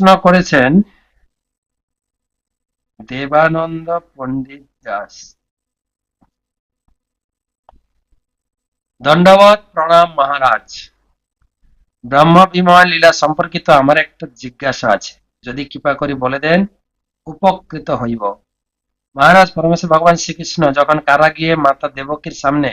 প্রশ্ন করেছেন দেবানন্দ পণ্ডিত দাস। দণ্ডবত প্রণাম মহারাজ। ব্রহ্ম বিময় লীলা সম্পর্কিত আমার একটা জিজ্ঞাসা আছে। যদি কৃপা করে বলে দেন, উপকৃত হইব। মহারাজ, পরমেশ্বর ভগবান শ্রীকৃষ্ণ যখন কারা গিয়ে মাতা দেবকীর সামনে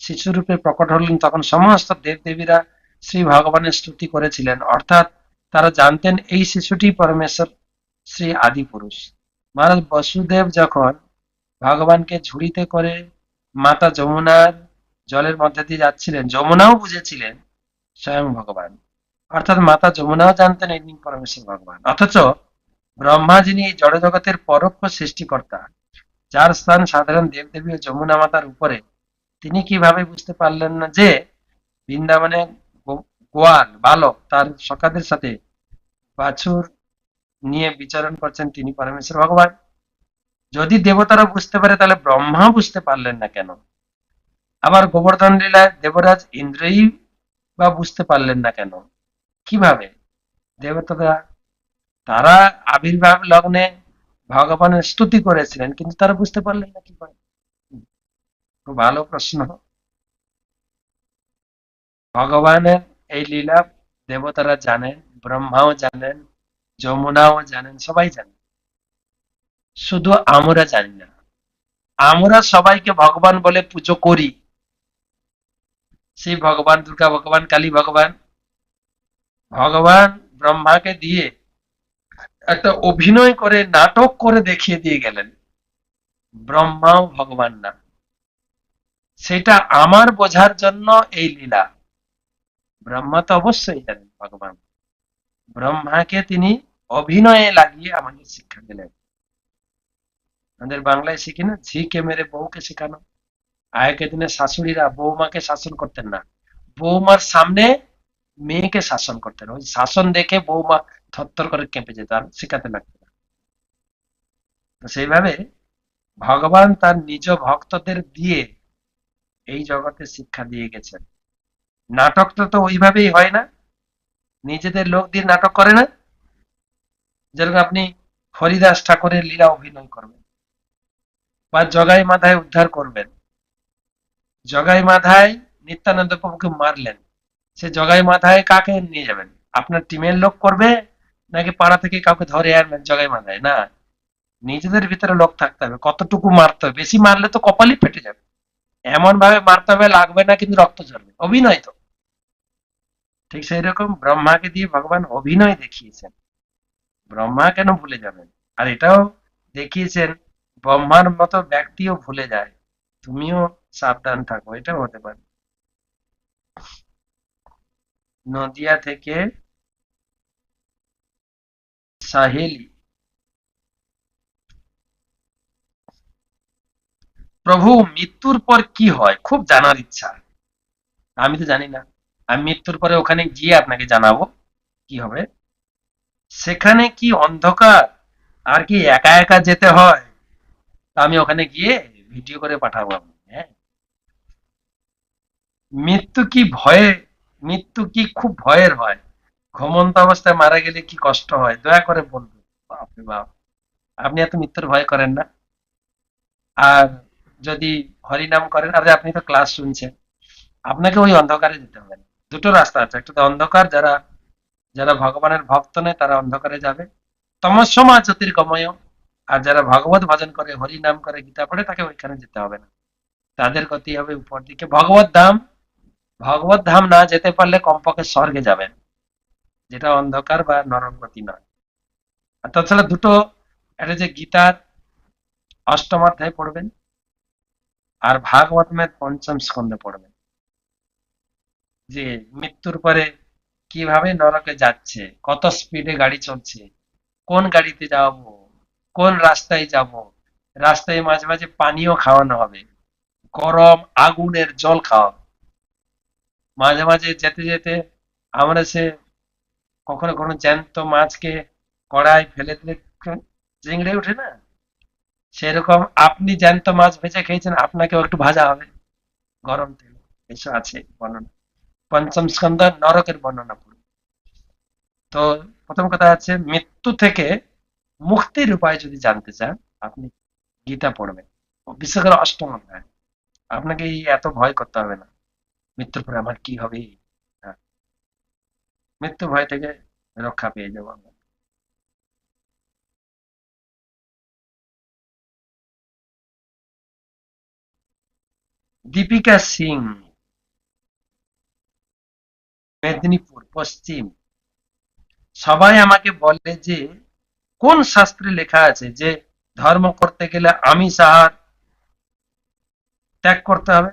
শিশুরূপে প্রকট হলেন, তখন সমস্ত দেবদেবীরা শ্রী ভগবানের স্তুতি করেছিলেন। অর্থাৎ তারা জানতেন এই শিশুটি পরমেশ্বর, শ্রী আদি পুরুষ। মহারাজ বসুদেব যখন ভগবানকে ঝুড়িতে করে মাতা যমুনার জলের মধ্যে দিয়ে যাচ্ছিলেন, যমুনাও বুঝেছিলেন স্বয়ং ভগবান। অর্থাৎ মাতা যমুনাও জানতেন ইনি পরমেশ্বর ভগবান। অথচ ব্রহ্মা যিনি এই জড়জগতের পরোক্ষ সৃষ্টিকর্তা, যার স্থান সাধারণ দেবদেবী ও যমুনা মাতার উপরে, তিনি কীভাবে বুঝতে পারলেন না যে বৃন্দাবনে গোয়াল বালক তার সকাদের সাথে বাছুর নিয়ে বিচরণ করছেন তিনি পরমেশ্বর ভগবান। যদি দেবতারা বুঝতে পারে, তাহলে ব্রহ্মা বুঝতে পারলেন না কেন? আবার গোবর্ধন লীলায় দেবরাজ ইন্দ্রই বা বুঝতে পারলেন না কেন? কীভাবে? দেবতারা, তারা আবির্ভাব লগ্নে ভগবানের স্তুতি করেছিলেন, কিন্তু তারা বুঝতে পারলেন না কি করে খুব ভালো প্রশ্ন। ভগবানের এই লীলা দেবতারা জানেন, ব্রহ্মাও জানেন, যমুনাও জানেন, সবাই জানেন। শুধু আমরা জানি না, আমরা সবাইকে ভগবান বলে পুজো করি। সেই ভগবান, দুর্গা ভগবান, কালী ভগবান ভগবান ব্রহ্মাকে দিয়ে একটা অভিনয় করে, নাটক করে দেখিয়ে দিয়ে গেলেন। ব্রহ্মাও ভগবান না। সেটা আমার বোঝার জন্য এই লীলা। ব্রহ্মা তো অবশ্যই জানেন, ভগবান। ব্রহ্মাকে তিনি অভিনয়ে লাগিয়ে আমাদের শিক্ষা দিলেন। আমাদের বাংলায় শিখি না, ঝিকে মেরে বউকে শেখানো। আগের দিনে শাশুড়িরা বৌমাকে শাসন করতেন না। বৌমার সামনে মেয়েকে শাসন করতেন। ওই শাসন দেখে বৌমা থরথর করে কেঁপে যেত, আর শেখাতে লাগতো না। সেইভাবে ভগবান তার নিজ ভক্তদের দিয়ে এই জগতে শিক্ষা দিয়ে গেছেন। নাটকটা তো ওইভাবেই হয় না। নিজেদের লোক দিয়ে নাটক করে না। যেরকম আপনি হরিদাস ঠাকুরের লীলা অভিনয় করবেন বা জগাই মাথায় উদ্ধার করবেন। জগাই মাথায় নিত্যানন্দ প্রভুকে মারলেন। সে জগাই মাথায় কাকে নিয়ে যাবেন? আপনার টিমের লোক করবে নাকি পাড়া থেকে কাউকে ধরে আনবেন জগাই মাথায় না, নিজেদের ভিতরে লোক থাকতে হবে। কতটুকু মারতে হবে? বেশি মারলে তো কপালই ফেটে যাবে। এমন ভাবে মারতে হবে, লাগবে না কিন্তু রক্ত ঝরবে। অভিনয় তো। ঠিক সেই রকম ব্রহ্মাকে দিয়ে ভগবান অভিনয় দেখিয়েছেন। ব্রহ্মা কেন ভুলে যাবেন? আর এটাও দেখিয়েছেন, ব্রহ্মার মতো ব্যক্তিও ভুলে যায়। তুমিও সাবধান থাকো, এটাও হতে পারে। নদিয়া থেকে সাহেলি। প্রভু, মৃত্যুর পর কি হয়? খুব জানার ইচ্ছা। আমি তো জানি না। আমি মৃত্যুর পরে ওখানে গিয়ে আপনাকে জানাব কি হবে। সেখানে কি অন্ধকার? আর কি একা একা যেতে হয়? তা আমি ওখানে গিয়ে ভিডিও করে পাঠাবো হ্যাঁ? মৃত্যু কি ভয়ে? মৃত্যু কি খুব ভয়ের হয়? ঘুমন্ত অবস্থায় মারা গেলে কি কষ্ট হয়? দয়া করে বলবেন। বাপরে বাপ। আপনি এত মৃত্যুর ভয় করেন না। আর যদি হরিনাম করেন, আরে আপনি তো ক্লাস শুনছেন। আপনাকে ওই অন্ধকারে যেতে হবে না। দুটো রাস্তা আছে, একটা তো অন্ধকার, যারা যারা ভগবানের ভক্ত নেই তারা অন্ধকারে যাবে। তমসমা জ্যোতির্গময় আর যারা ভগবত ভজন করে হরি নাম করে, গীতা পড়ে, তাকে ওইখানে যেতে হবে না। তাদের গতি হবে উপর দিকে ভগবত ধাম ভগবত ধাম না যেতে পারলে কমপক্ষে স্বর্গে যাবেন যেটা অন্ধকার বা নরম গতি নয়। আর তাছাড়া দুটো একটা যে গীতার অষ্টম অধ্যায় পড়বেন, আর ভাগবতমের পঞ্চম স্কন্ধে পড়বেন। যে মৃত্যুর পরে কীভাবে নরকে যাচ্ছে, কত স্পিডে গাড়ি চলছে, কোন গাড়িতে যাব, কোন রাস্তায় যাব, রাস্তায় মাঝে মাঝে পানিও খাওয়ানো হবে, গরম আগুনের জল খাওয়াবে। মাঝে মাঝে যেতে যেতে আমরা সে কখনো কখনো জ্যান্ত মাছকে কড়াই ফেলে দিলে চিংড়ে ওঠে না? সেরকম আপনি জ্যান্ত মাছ ভেজে খেয়েছেন, আপনাকেও একটু ভাজা হবে। গরম তেল, এসব আছে বর্ণনা। পঞ্চম স্কন্ধ নরকের বর্ণনা পড়ুন তো প্রথম কথা হচ্ছে মৃত্যু থেকে মুক্তির উপায় যদি জানতে চান আপনি গীতা পড়বেন। বিশেষ করে অষ্টম অধ্যায়। আপনাকে এত ভয় করতে হবে না। মৃত্যুর পরে আমার কি হবে? হ্যাঁ, মৃত্যু ভয় থেকে রক্ষা পেয়ে যাব আমরা। দীপিকা সিং মেদিনীপুর পশ্চিম। সবাই আমাকে বলে যে, কোন শাস্ত্রে লেখা আছে যে, ধর্ম করতে গেলে আমিষ আহার ত্যাগ করতে হবে?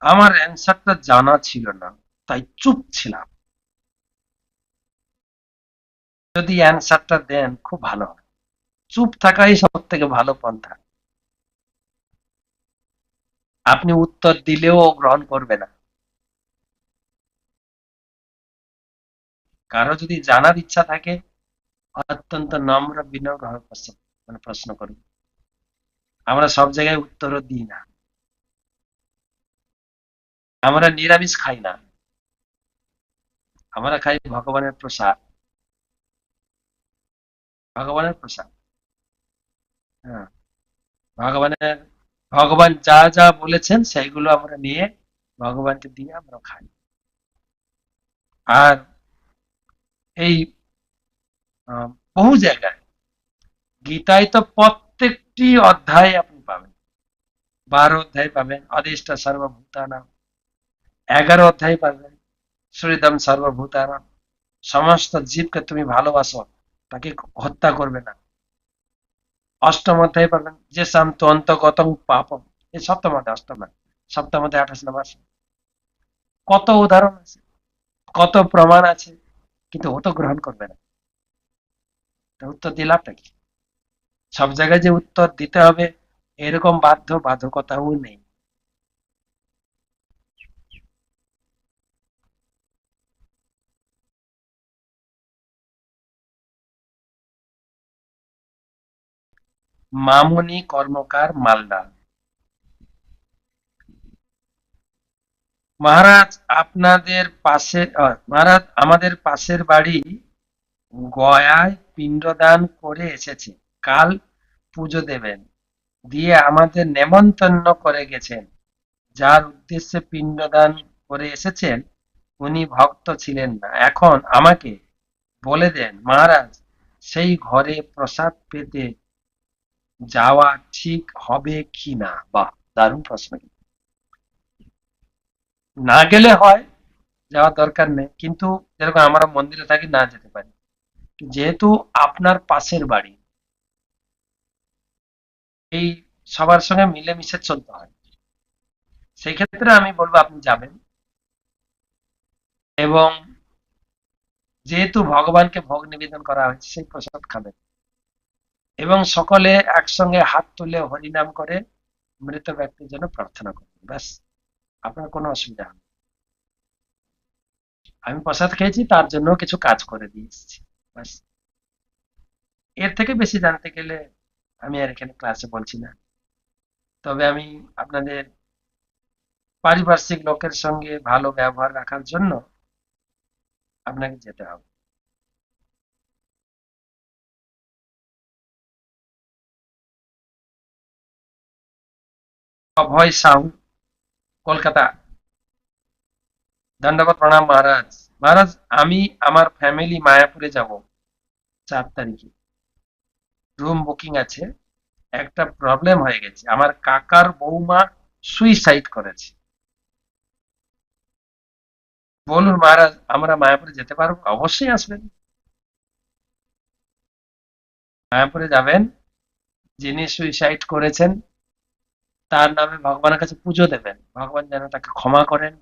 আমার অ্যান্সারটা জানা ছিল না, তাই চুপ ছিলাম। যদি অ্যান্সারটা দেন, খুব ভালো হয়। চুপ থাকাই সব থেকে ভালো পন্থা। আপনি উত্তর দিলেও গ্রহণ করবে না। কারও যদি জানার ইচ্ছা থাকে, অত্যন্ত নম্র প্রশ্ন মানে প্রশ্ন করুন। আমরা সব জায়গায় উত্তরও দিই না। আমরা নিরামিষ খাই না। আমরা খাই ভগবানের প্রসাদ। ভগবানের প্রসাদ। হ্যাঁ। ভগবানের, ভগবান যা যা বলেছেন, সেইগুলো আমরা নিয়ে ভগবানকে দিয়ে আমরা খাই। আর এই বহু জায়গায় গীতায় তো প্রত্যেকটি অধ্যায় আপনি পাবেন। বারো অধ্যায় পাবেন অদিষ্ট সর্বভূতানাম এগারো অধ্যায় পাবেন, শ্রীদম সর্বভূতানাম সমস্ত জীবকে তুমি ভালোবাসো, তাকে হত্যা করবে না। অষ্টম অধ্যায় পাবেন, যে সাম তন্তগত পাপম। এই সপ্তম অধ্যায়, অষ্টম সপ্তম অধ্যায়, আঠাশ নম্বর। কত উদাহরণ আছে? কত প্রমাণ আছে? কিন্তু ও তো গ্রহণ করবে না। উত্তর দিয়ে কি? সব জায়গায় যে উত্তর দিতে হবে, এরকম বাধ্য বাধকতাও নেই। মামনি কর্মকার মালদা। মহারাজ আপনাদের পাশে মহারাজ আমাদের পাশের বাড়ি গয়ায় পিণ্ডদান করে এসেছে। কাল পুজো দেবেন। দিয়ে আমাদের নেমন্তন্ন করে গেছেন। যার উদ্দেশ্যে পিণ্ডদান করে এসেছেন, উনি ভক্ত ছিলেন না। এখন আমাকে বলে দেন মহারাজ সেই ঘরে প্রসাদ পেতে যাওয়া ঠিক হবে কি না? বাহ, দারুণ প্রশ্ন। না গেলে হয়, যাওয়ার দরকার নেই। কিন্তু যেরকম আমরা মন্দিরে থাকি, না যেতে পারি। যেহেতু আপনার পাশের বাড়ি, এই সবার সঙ্গে মিলেমিশে চলতে হয়। সেই ক্ষেত্রে আমি বলব, আপনি যাবেন। এবং যেহেতু ভগবানকে ভোগ নিবেদন করা হয়েছে, সেই প্রসাদ খাবেন। এবং সকলে একসঙ্গে হাত তুলে হরিনাম করে মৃত ব্যক্তির জন্য প্রার্থনা করবেন ব্যাস। আপনার কোনো অসুবিধা হবে আমি প্রসাদ খেয়েছি, তার জন্য কিছু কাজ করে দিয়ে এসেছি এর থেকে বেশি জানতে গেলে আমি আর এখানে ক্লাসে বলছি না। তবে আমি আপনাদের পারিপার্শ্বিক লোকের সঙ্গে ভালো ব্যবহার রাখার জন্য আপনাকে যেতে হবে। অভয় সাহু কলকাতা। দণ্ডবত প্রণাম মহারাজ। মহারাজ, আমি আমার ফ্যামিলি মায়াপুরে যাব চার তারিখে। রুম বুকিং আছে। একটা প্রবলেম হয়ে গেছে। আমার কাকার বৌমা সুইসাইড করেছে। বলুন মহারাজ, আমরা মায়াপুরে যেতে পারব? অবশ্যই আসবেন। মায়াপুরে যাবেন। যিনি সুইসাইড করেছেন তার নামে ভগবানের কাছে পুজো দেবেন। ভগবান যেন তাকে ক্ষমা করেন,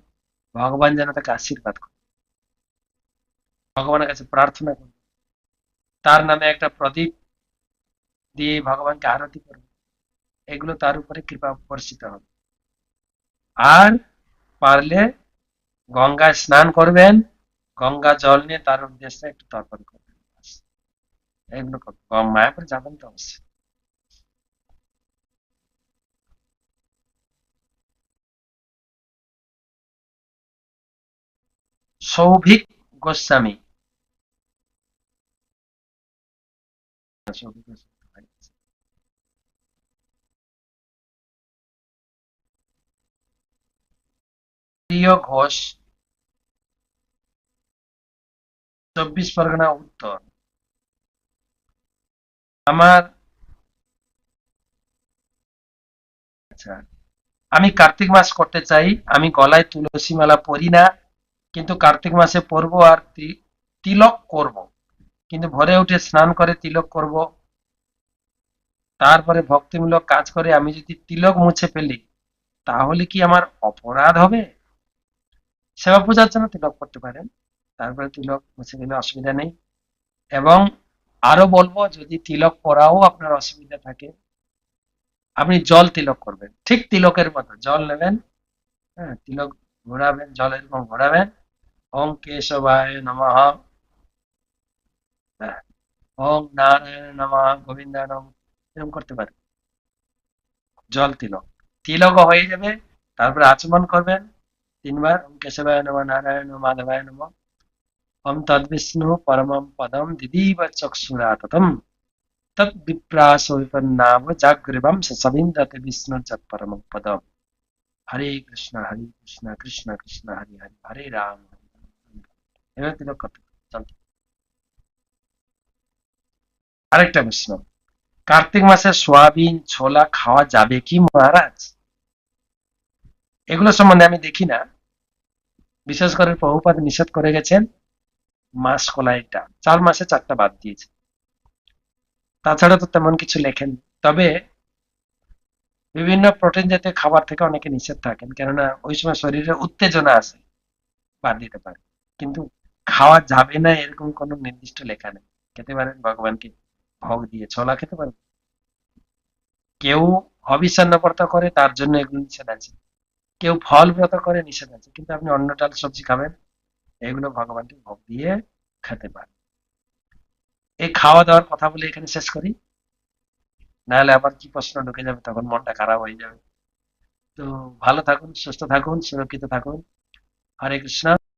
ভগবান যেন তাকে আশীর্বাদ করেন। ভগবানের কাছে প্রার্থনা করুন। তার নামে একটা প্রদীপ দিয়ে ভগবানকে আরতি করুন। এগুলো তার উপরে কৃপা বর্ষিত হবে। আর পারলে গঙ্গায় স্নান করবেন, গঙ্গা জল নিয়ে তার উদ্দেশ্যে একটু তর্পণ করবেন। এগুলো করবেন মায়াপুর যাবেন তো অবশ্যই। সৌভিক গোস্বামী। প্রিয় ঘোষ, চব্বিশ পরগনা উত্তর। আমার আচ্ছা আমি কার্তিক মাস করতে চাই, আমি গলায় তুলসী মালা পরি না কিন্তু কার্তিক মাসে পরবো আর তিলক করব। কিন্তু ভোরে উঠে স্নান করে তিলক করব। তারপরে ভক্তিমূলক কাজ করে আমি যদি তিলক মুছে ফেলি, তাহলে কি আমার অপরাধ হবে? সেবা পূজার জন্য তিলক করতে পারেন। তারপরে তিলক মুছে গেলে অসুবিধা নেই। এবং আরও বলব, যদি তিলক পরাও আপনার অসুবিধা থাকে, আপনি জল তিলক করবেন। ঠিক তিলকের মতো জল নেবেন। হ্যাঁ তিলক ঘোরাবেন জল এরকম ঘোরাবেন। ওম কেশবায় নমঃ ওম নারায়ণ নমঃ গোবিন্দায় নমঃ এরকম করতে পারেন জল তিলক। তিলকও হয়ে যাবে, তারপরে আচমন করবেন। তিনবার, ওম কেশবায় নমঃ, নারায়ণ মাধবায় নমঃ। ওম তদ্বিষ্ণু পরমম পদম দিদীব চক্ষুরাততম। তৎ বিপ্রাসো বিপন্নাম জাগ্রীবম সবিন্দতে বিষ্ণু পরমম পদম। হরে কৃষ্ণ হরে কৃষ্ণ কৃষ্ণ কৃষ্ণ, হরে হরে হরে রাম। এভাবে তিলক করতে। আরেকটা প্রশ্ন। কার্তিক মাসে সোয়াবিন, ছোলা খাওয়া যাবে কি মহারাজ? এগুলো সম্বন্ধে আমি দেখি না। বিশেষ করে প্রভুপাত নিষেধ করে গেছেন মাস কলাইটা। চার মাসে চারটা বাদ দিয়েছে। তাছাড়া তো তেমন কিছু লেখেন তবে বিভিন্ন প্রোটিন জাতীয় খাবার থেকে অনেকে নিষেধ থাকেন। কেননা ওই সময় শরীরে উত্তেজনা আছে। বাদ দিতে পারে। কিন্তু খাওয়া যাবে না এরকম কোনো নির্দিষ্ট লেখা নেই। খেতে পারেন, ভগবানকে ভোগ দিয়ে ছোলা খেতে পারেন। কেউ হবিষান্ন করে, তার জন্য এগুলো নিষেধ আছে। কেউ ফল ব্রত করে, নিষেধ আছে। কিন্তু আপনি অন্য ডাল সবজি খাবেন, এগুলো ভগবানকে ভোগ দিয়ে খেতে পারেন। এই খাওয়া দাওয়ার কথা বলে এখানে শেষ করি। নাহলে আবার কি প্রশ্ন ঢুকে যাবে, তখন মনটা খারাপ হয়ে যাবে। তো ভালো থাকুন, সুস্থ থাকুন, সুরক্ষিত থাকুন। হরে কৃষ্ণ।